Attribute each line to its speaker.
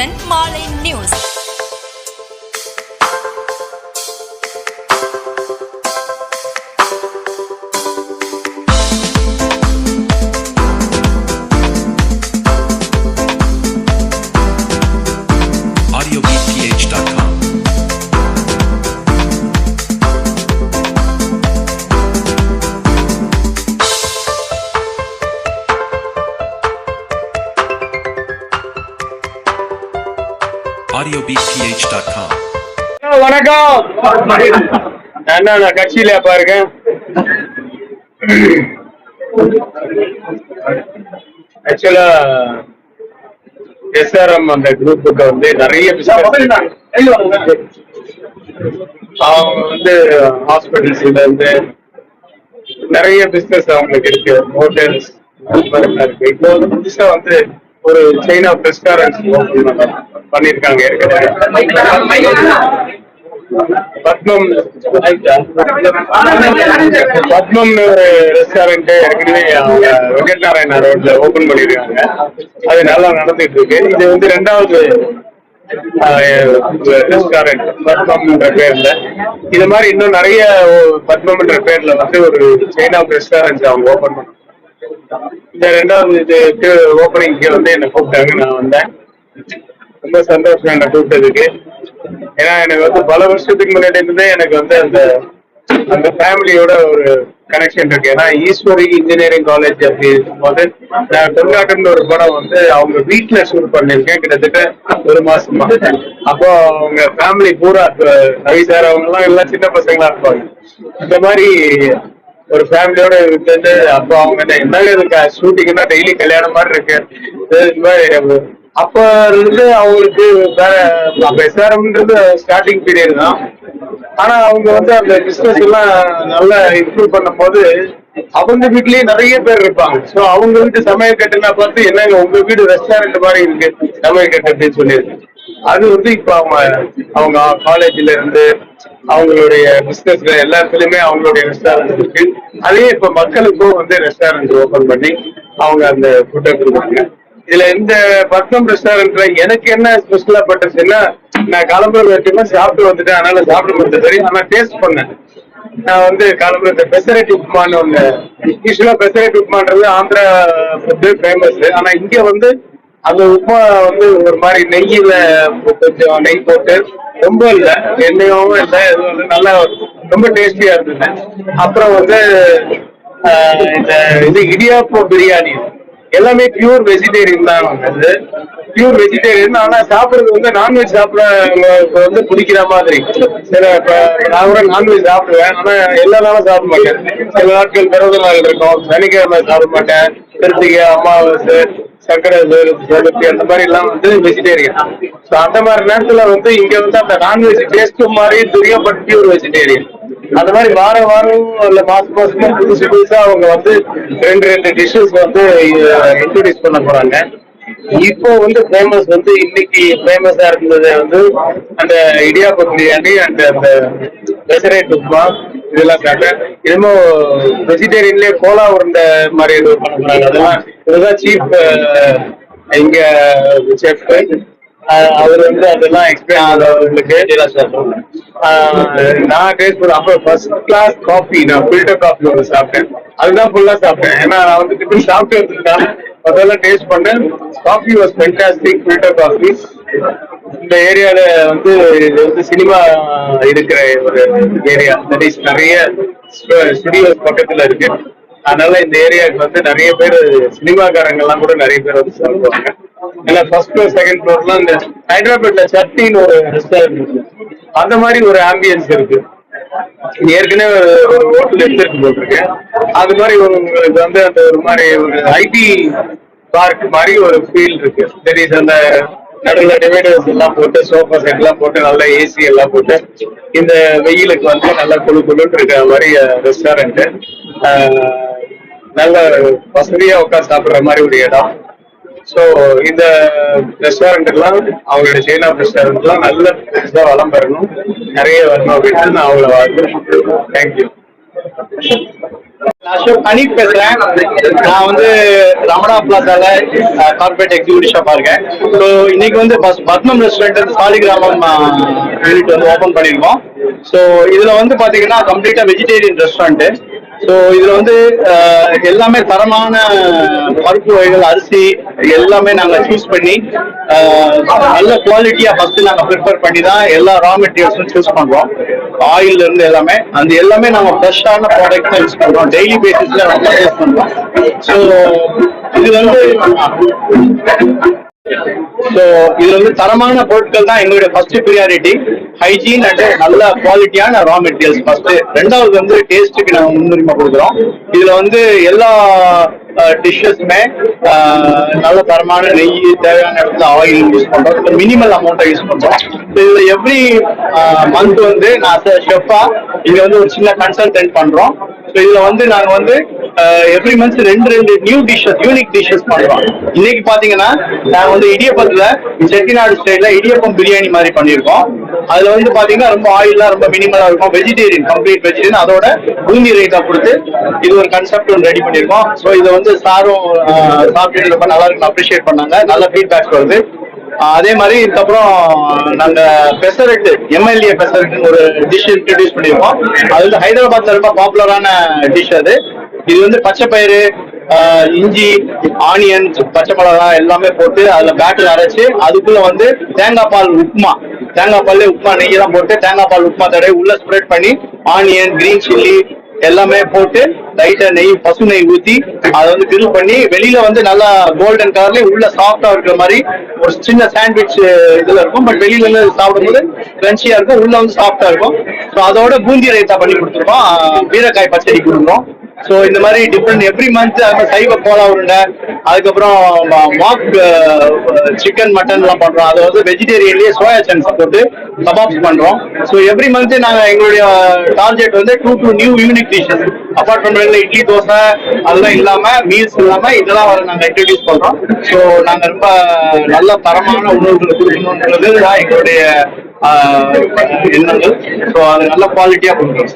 Speaker 1: செய்திகளுடன் மாலை news
Speaker 2: hello, வணக்கம். நான் தான் நான் கட்சியில பாருங்க ஆக்சுவலா எஸ்ஆர்எம் அந்த குரூப்புக்கு வந்து நிறைய business அவங்க வந்து ஹாஸ்பிட்டல்ஸ்ல இருந்து நிறைய பிசினஸ் அவங்களுக்கு இருக்கு. ஹோட்டல்ஸ் இருக்கு. இப்போ வந்து புதுசா வந்து ஒரு செயின் ஆஃப் ரெஸ்டாரண்ட்ஸ் பண்ணிருக்காங்க. ஏற்கனவே பத்மம் பத்மம்னு ஒரு ரெஸ்டாரண்ட் ஏற்கனவே அவங்க வெங்கட் நாராயண ரோட்ல ஓபன் பண்ணிருக்காங்க. அது நல்லா நடந்துட்டு இருக்கு. இது வந்து ரெண்டாவது ரெஸ்டாரண்ட் பத்மம்ன்ற பேர்ல. இது மாதிரி இன்னும் நிறைய பத்மம்ன்ற பேர்ல வந்து ஒரு செயின் ஆஃப் ரெஸ்டாரண்ட் அவங்க ஓபன் பண்ணுவாங்க இந்த ரெண்டாவது இது ஓப்பனிங்க்கு வந்து என்ன கூப்பிட்டாங்க. நான் வந்தேன். ரொம்ப சந்தோஷம் என்ன கூப்பிட்டதுக்கு. ஏன்னா எனக்கு வந்து பல வருஷத்துக்கு முன்னாடி இருந்தே எனக்கு வந்து அந்த அந்த ஃபேமிலியோட ஒரு கனெக்ஷன் இருக்கு. ஏன்னா ஈஸ்வரி இன்ஜினியரிங் காலேஜ் அப்படி இருக்கும்போது நான் கொண்டாட்டம்னு ஒரு படம் வந்து அவங்க வீட்டுல ஷூட் பண்ணிருக்கேன் கிட்டத்தட்ட ஒரு மாசமா. அப்போ அவங்க ஃபேமிலி பூரா ரவி சார் அவங்க எல்லாம் எல்லாம் சின்ன பசங்களா இருப்பாங்க. இந்த மாதிரி ஒரு ஃபேமிலியோட இருந்தது அப்போ அவங்க என்ன இருக்க ஷூட்டிங்னா டெய்லி கல்யாணம் மாதிரி இருக்கு. அப்ப இருந்து அவங்களுக்கு வேற எஸ்ஆர்எம்ன்றது ஸ்டார்டிங் பீரியட் தான். ஆனா அவங்க வந்து அந்த பிசினஸ் எல்லாம் நல்லா இம்ப்ரூவ் பண்ணும்போது அவங்க வீட்லயே நிறைய பேர் இருப்பாங்க. சோ அவங்க வீட்டு சமையல் கட்டுனா பார்த்து என்னங்க உங்க வீடு ரெஸ்டாரண்ட் மாதிரி இருக்கு சமையல் கட்டு அப்படின்னு சொல்லியிருக்கு அது வந்து இப்ப அவங்க அவங்க காலேஜ்ல இருந்து அவங்களுடைய பிசினஸ்ல எல்லா இடத்துலயுமே அவங்களுடைய ரெஸ்டாரண்ட் இருக்கு. அதே இப்ப மக்களுக்கும் வந்து ரெஸ்டாரண்ட் ஓபன் பண்ணி அவங்க அந்த ஃபுட்டை கொடுக்குறாங்க இதுல இந்த பத்மம் ரெஸ்டாரண்ட்ல எனக்கு என்ன ஸ்பெஷலா பட்டுச்சுன்னா நான் கிளம்புற வரைக்குமே சாப்பிட்டு வந்துட்டேன். அதனால சாப்பிட முடிஞ்ச சரி ஆனா டேஸ்ட் பண்ணேன். நான் வந்து கிளம்புற இந்த பெசரட்டி உப்புமான்னு ஒண்ணு. யூஸ்வலா பெசரட்டி உப்புமான்றது ஆந்திரா ஃபுட்டு ஃபேமஸ் ஆனா இங்க வந்து அந்த உப்புமா வந்து ஒரு மாதிரி நெய்யில கொஞ்சம் நெய் போட்டு ரொம்ப இல்ல. எண்ணெயும் இல்ல. எதுவும் இல்லை நல்லா ரொம்ப டேஸ்டியா இருந்தது. அப்புறம் வந்து இந்த இது இடியாப்பம் பிரியாணி. எல்லாமே பியூர் வெஜிடேரியன் தான் அது பியூர் வெஜிடேரியன் ஆனா சாப்பிடுறது வந்து நான்வெஜ் சாப்பிடறவங்களுக்கு வந்து பிடிக்கிற மாதிரி. சில இப்ப நான் கூட நான்வெஜ் சாப்பிடுவேன். ஆனா எல்லா நாளும் சாப்பிட மாட்டேன். சில நாட்கள் பிறந்த நாள் இருக்கும். சனிக்கிழமை சாப்பிட மாட்டேன். கிருத்திகை அமாவாசை சக்கரை ஜோலப்பி அந்த மாதிரி எல்லாம் வந்து வெஜிடேரியன் ஸோ அந்த மாதிரி நேரத்துல வந்து இங்க வந்து அந்த நான்வெஜ் டேஸ்ட் மாதிரி துரியப்பட்டு பட் பியூர் வெஜிடேரியன் அந்த மாதிரி வார வாரம் இல்ல மாசம் மாசமும் புதுசு புதுசா அவங்க வந்து ரெண்டு ரெண்டு டிஷ்ஷஸ் வந்து இன்ட்ரடியூஸ் பண்ண போறாங்க. இப்போ வந்து ஃபேமஸ் வந்து இன்னைக்கு ஃபேமஸா இருந்தது வந்து அந்த இடியாப்ப பிரியாணி அண்ட் அந்த பெசரேட் உப்மா இதெல்லாம் சாப்பிட்டேன் இன்னமும் வெஜிடேரியன்லயே கோலா உருண்டை மாதிரி இது பண்ண போறாங்க. அதெல்லாம் இதுதான் சீஃப் இங்க செஃப் அவர் வந்து அதெல்லாம் எக்ஸ்பிளைன் அவங்களுக்கு ஆஹ் நான் டேஸ்ட் பண்ண அப்புறம் ஃபர்ஸ்ட் கிளாஸ் காஃபி நான் ஃபில்டர் காஃபி ஒன்று சாப்பிட்டேன். அதுதான் ஃபுல்லா சாப்பிட்டேன். ஏன்னா நான் வந்து திருப்பி சாப்பிட்டு வந்திருக்கேன் அதெல்லாம் டேஸ்ட் பண்ணேன். Coffee was fantastic filter coffee இந்த ஏரியால வந்து இது வந்து சினிமா இருக்கிற ஒரு ஏரியா. தட் இஸ் நிறைய ஸ்டுடியோஸ் பக்கத்துல இருக்கு. அதனால இந்த ஏரியாவுக்கு வந்து நிறைய பேர் சினிமாக்காரங்க எல்லாம் கூட நிறைய பேர் வந்து சொல்லுவாங்க ஏன்னா ஃபர்ஸ்ட் ஃப்ளோர் செகண்ட் ஃப்ளோர்லாம் இந்த ஹைதராபாத்ல சட்டின்னு ஒரு ரெஸ்டாரண்ட் இருக்கு. அந்த மாதிரி ஒரு ஆம்பியன்ஸ் இருக்கு. ஏற்கனவே ஒரு- ஹோட்டல் எடுத்துட்டு போட்டிருக்கேன் அது மாதிரி உங்களுக்கு வந்து அந்த ஒரு மாதிரி ஒரு ஐடி பார்க் மாதிரி ஒரு ஃபீல் இருக்கு. தெரியுது அந்த நடுவில் டிவைடர்ஸ் எல்லாம் போட்டு சோஃபா செட் எல்லாம் போட்டு நல்ல ஏசி எல்லாம் போட்டு இந்த வெயிலுக்கு வந்து நல்லா குழு குழுன்னு இருக்கிற மாதிரி ரெஸ்டாரண்ட் நல்ல வசதியா உட்காந்து சாப்பிடுற மாதிரி ஒரு இடம். ஸோ இந்த ரெஸ்டாரண்ட் எல்லாம் அவங்களோட சைனா ரெஸ்டாரண்ட் எல்லாம் நல்ல பெருசா வளம் பெறணும். நிறைய வரணும் அப்படின்னு நான் அவங்கள வாழ்த்து தேங்க்யூ
Speaker 1: அசோக் அனீப் பேசுறேன். நான் வந்து ரமணா பிளாசால கார்பரேட் எக்ஸிக்யூட்டிவ் ஷாப்பா இருக்கேன். ஸோ இன்னைக்கு வந்து பஸ்- பத்மம் ரெஸ்டாரண்ட் சாலிகிராமம் யூனிட் வந்து ஓபன் பண்ணியிருக்கோம் ஸோ இதுல வந்து பாத்தீங்கன்னா கம்ப்ளீட்டா வெஜிடேரியன் ரெஸ்டாரண்ட் ஸோ இதுல வந்து எல்லாமே தரமான பருப்பு வகைகள் அரிசி எல்லாமே நாங்க சூஸ் பண்ணி நல்ல குவாலிட்டியா ஃபர்ஸ்ட் நாங்க ப்ரிப்பேர் பண்ணி தான் எல்லா ரா மெட்டீரியல்ஸும் சூஸ் பண்றோம். ஆயில் இருந்து எல்லாமே. அந்த எல்லாமே நாங்க ஃப்ரெஷ்ஷான ப்ராடக்ட் யூஸ் பண்றோம். டெய்லி பேசிஸ்ல நம்ம யூஸ் பண்றோம். ஸோ இது வந்து ஸோ இது வந்து தரமான பொருட்கள் தான் எங்களுடைய ஃபர்ஸ்ட் ப்ரியாரிட்டி ஹைஜீன் அண்ட் நல்ல குவாலிட்டியான ரா மெட்டீரியல்ஸ் ஃபர்ஸ்ட் ரெண்டாவது வந்து டேஸ்ட்டுக்கு நாங்கள் முன்னுரிமை கொடுக்குறோம். இதுல வந்து எல்லா Uh, டிஷ்ஷஸுமே uh, நல்ல தரமான நெய் தேவையான இடத்துல ஆயில் யூஸ் பண்றோம். மினிமல் அமௌண்ட்டை யூஸ் பண்றோம். இதுல எவ்ரி மந்த் uh, வந்து நான் ஷெஃபா இங்க வந்து ஒரு சின்ன கன்சல்டன்ட் பண்றோம். ஸோ இதுல வந்து நாங்க வந்து எவ்ரி மந்த் ரெண்டு ரெண்டு நியூ டிஷ்ஷஸ் யூனிக் டிஷ்ஷஸ் பண்றோம். இன்னைக்கு பாத்தீங்கன்னா நாங்க வந்து இடியப்பத்துல செட்டிநாடு ஸ்டைல்ல இடியப்பம் பிரியாணி மாதிரி பண்ணியிருக்கோம். அதுல வந்து பாத்தீங்கன்னா ரொம்ப ஆயிலா ரொம்ப மினிமலா இருக்கும். வெஜிடேரியன் கம்ப்ளீட் வெஜிடேரியன் அதோட பூமி ரேட்டா கொடுத்து இது ஒரு கன்செப்ட் ஒன்று ரெடி பண்ணியிருக்கோம். ஸோ இதை வந்து சாரும் சாப்பிட்டு ரொம்ப நல்லா இருக்குன்னு அப்ரிஷியேட் பண்ணாங்க. நல்ல ஃபீட்பேக்ஸ் வருது. அதே மாதிரி இதுக்கப்புறம் நாங்க பெசரட் எம்எல்ஏ பெசரட்டுன்னு ஒரு டிஷ் இன்ட்ரடியூஸ் பண்ணியிருக்கோம். அது வந்து ஹைதராபாத்ல ரொம்ப பாப்புலரான டிஷ் அது. இது வந்து பச்சை பயிறு இஞ்சி ஆனியன் பச்சை மிளகாய் எல்லாமே போட்டு அதுல பேட்டர் அரைச்சு அதுக்குள்ள வந்து தேங்காய் பால் உப்புமா. தேங்காய் பால்லே உப்புமா நெய்யெல்லாம் போட்டு தேங்காய் பால் உப்புமா தடவை உள்ள ஸ்ப்ரெட் பண்ணி ஆனியன் கிரீன் சில்லி எல்லாமே போட்டு லைட்டா நெய் பசு நெய் ஊத்தி அதை வந்து கிரில் பண்ணி வெளியில வந்து நல்லா கோல்டன் கலர்ல உள்ள சாஃப்டா இருக்கிற மாதிரி ஒரு சின்ன சாண்ட்விச் இதுல இருக்கும். பட் வெளியில இருந்து சாப்பிடும்போது கிரன்ச்சியா இருக்கும் உள்ள வந்து சாஃப்டா இருக்கும். ஸோ அதோட பூந்தி ரைத்தா பண்ணி கொடுத்துருக்கோம். பீரக்காய் பச்சடி கொடுக்குறோம். ஸோ இந்த மாதிரி டிஃப்ரெண்ட் எவ்ரி மந்த் அந்த சைவ கோலா உருண்டை அதுக்கப்புறம் மாக் சிக்கன் மட்டன் எல்லாம் பண்றோம். அது வந்து வெஜிடேரியன்லயே சோயா சங்க்ஸ் போட்டு கபாப்ஸ் பண்றோம். ஸோ எவ்ரி மந்த் நாங்க எங்களுடைய டார்கெட் வந்து to do new unique dishes apart from idli dosa அதெல்லாம் இல்லாம மீல்ஸ் இல்லாம இதெல்லாம் வர நாங்க இன்ட்ரடியூஸ் பண்றோம். ஸோ நாங்க ரொம்ப நல்ல தரமான உணவுகளை கொடுக்கணுன்றது தான் எங்களுடைய எண்ணங்கள். ஸோ அது நல்ல குவாலிட்டியா கொடுக்குறோம்.